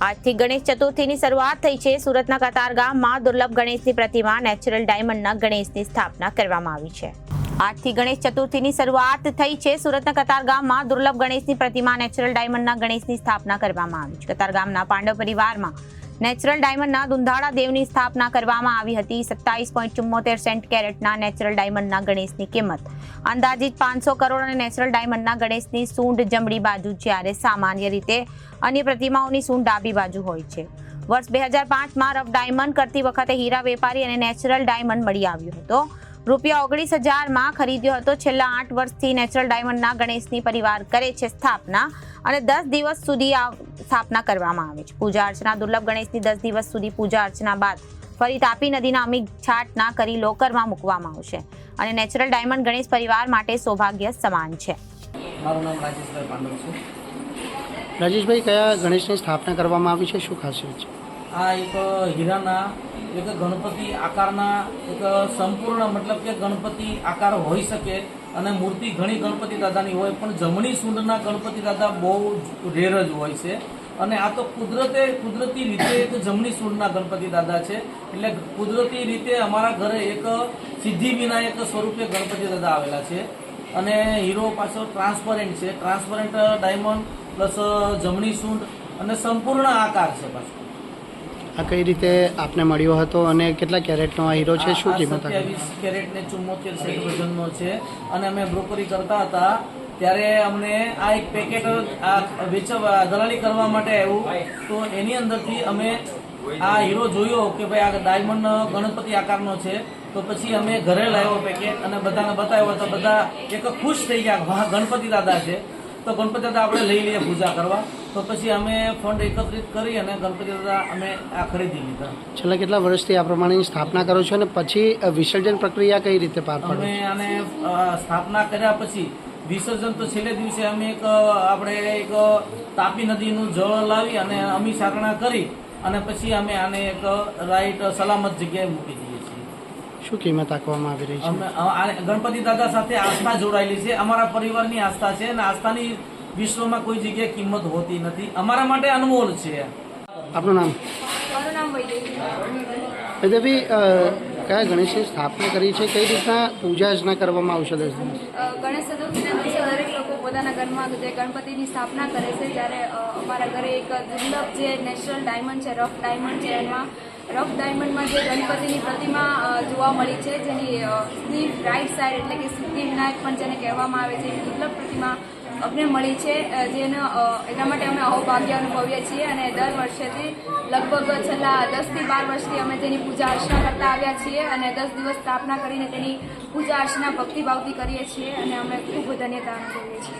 આજથી ગણેશ ચતુર્થીની શરૂઆત થઈ છે. સુરતના કતારગામમાં દુર્લભ ગણેશની પ્રતિમા, નેચરલ ડાયમંડના ગણેશની સ્થાપના કરવામાં આવી છે. આજથી ગણેશ ચતુર્થીની શરૂઆત થઈ છે. સુરતના કતારગામમાં દુર્લભ ગણેશની પ્રતિમા, નેચરલ ડાયમંડના ગણેશની સ્થાપના કરવામાં આવી છે. કતારગામના પાંડવ પરિવારમાં નેચરલ ડાયમંડના દુંધાળા દેવની સ્થાપના કરવામાં આવી હતી. સત્તાવીસ પોઈન્ટ ચુમ્મોતેર સેન્ટ કેરેટના નેચરલ ડાયમંડના ગણેશની કિંમત. અંદાજિત પાંચસો કરોડ અને નેચરલ ડાયમંડના ગણેશની સૂંઢ જમણી બાજુ જ્યારે સામાન્ય રીતે અન્ય પ્રતિમાઓની સૂંઢ ડાબી બાજુ હોય છે. વર્ષ બે હજાર પાંચમાં રફ ડાયમંડ કરતી વખતે હીરા વેપારી અને નેચરલ ડાયમંડ મળી આવ્યો હતો. રૂપિયા ઓગણીસ હજારમાં ખરીદ્યો હતો. છેલ્લા આઠ વર્ષથી નેચરલ ડાયમંડના ગણેશની પરિવાર કરે છે સ્થાપના અને દસ દિવસ સુધી આ સ્થાપના કરવામાં આવે છે. પૂજા અર્ચના દુર્લભ ગણેશની દસ દિવસ સુધી પૂજા અર્ચના બાદ ફરી તાપી નદીના અમી છાટના કરી લોકરમાં મૂકવામાં આવશે અને નેચરલ ડાયમંડ ગણેશ પરિવાર માટે સૌભાગ્ય સમાન છે. મારું નામ રાજેશભાઈ પાંડવ છે. રાજેશભાઈ કયા ગણેશની સ્થાપના કરવામાં આવી છે? શું ખાસિયત છે? આ એક હીરાના, એક ગણપતિ આકારના, એક સંપૂર્ણ મતલબ કે ગણપતિ આકાર હોઈ શકે અને મૂર્તિ ઘણી ગણપતિ દાદાની હોય, પણ જમણી સૂંઢના ગણપતિ દાદા બહુ રેર જ હોય છે. અને આ તો કુદરતે, કુદરતી રીતે એક જમણી સૂંઢના ગણપતિ દાદા છે. એટલે કુદરતી રીતે અમારા ઘરે એક સિદ્ધિ વિનાયક સ્વરૂપે ગણપતિ દાદા આવેલા છે. અને હીરો પાછો ટ્રાન્સપરન્ટ છે. ટ્રાન્સપરન્ટ ડાયમંડ પ્લસ જમણી સૂંઢ અને સંપૂર્ણ આકાર છે પાછો. આ કઈ રીતે આપને મળ્યો હતો અને કેટલા કેરેટનો આ હીરો છે? શું કિંમત કેરેટને સત્યાવીસ કેરેટ ને ચુમ્મોતેર સેન્ટ વજનનો છે અને અમે બ્રોકરી કરતા હતા. ત્યારે અમને આ એક પેકેટ આ વેચવા દલાલી કરવા માટે આવ્યું. તો એની અંદરથી અમે આ હીરો જોયો કે ભાઈ આ ડાયમંડ ગણપતિ આકારનો છે. તો પછી અમે ઘરે લાવ્યો પેકેટ અને બધાને બતાવ્યો તો બધા એક ખુશ થઈ ગયા વાહ ગણપતિ દાદા છે. તો ગણપતિ દાદા આપણે લઈ લઈએ પૂજા કરવા. તો પછી અમે ફંડ એકત્રિત કરી અને ગણપતિ દાદા અમે આ ખરીદી લીધા. છેલ્લા કેટલા વર્ષથી આ પ્રમાણેની સ્થાપના કરો છો અને પછી વિસર્જન પ્રક્રિયા કઈ રીતે પાર અમે આને સ્થાપના કર્યા પછી વિસર્જન તો છેલ્લે દિવસે અમે એક આપણે એક તાપી નદીનું જળ લાવી અને અમી સાકણા કરી અને પછી અમે આને એક રાઈટ સલામત જગ્યાએ મૂકી દઈએ. શું કિંમત આંકવામાં આવી રહી છે? ગણપતિ દાદા સાથે આસ્થા જોડાયેલી છે. અમારા પરિવારની આસ્થા છે અને આસ્થાની વિશ્વમાં કોઈ જગ્યાએ કિંમત હોતી નથી. અમારા માટે અનમોલ છે. આપનું નામ? મારું નામ વૈદેહી કયા ગણેશની સ્થાપના કરી છે? કઈ રીતના પૂજા અર્ચના કરવામાં આવશે દસ ગણેશ ચતુર્થીના દિવસે દરેક લોકો પોતાના ઘરમાં જે ગણપતિની સ્થાપના કરે છે ત્યારે અમારા ઘરે એક દુર્લભ જે નેચરલ ડાયમંડ છે રફ ડાયમંડ છે એમાં રફ ડાયમંડમાં જે ગણપતિની પ્રતિમા જોવા મળી છે, જેની સીધી રાઈટ સાઈડ એટલે કે સિદ્ધિ વિનાયક પણ જેને કહેવામાં આવે છે, એની દુર્લભ પ્રતિમા અમને મળી છે જેનો એના માટે અમે અહોભાગ્ય અનુભવીએ છીએ અને દર વર્ષેથી લગભગ છેલ્લા દસથી બાર વર્ષથી અમે તેની પૂજા અર્ચના કરતા આવ્યા છીએ અને દસ દિવસ સ્થાપના કરીને તેની પૂજા અર્ચના ભક્તિભાવથી કરીએ છીએ અને અમે ખૂબ ધન્યતા અનુભવીએ છીએ.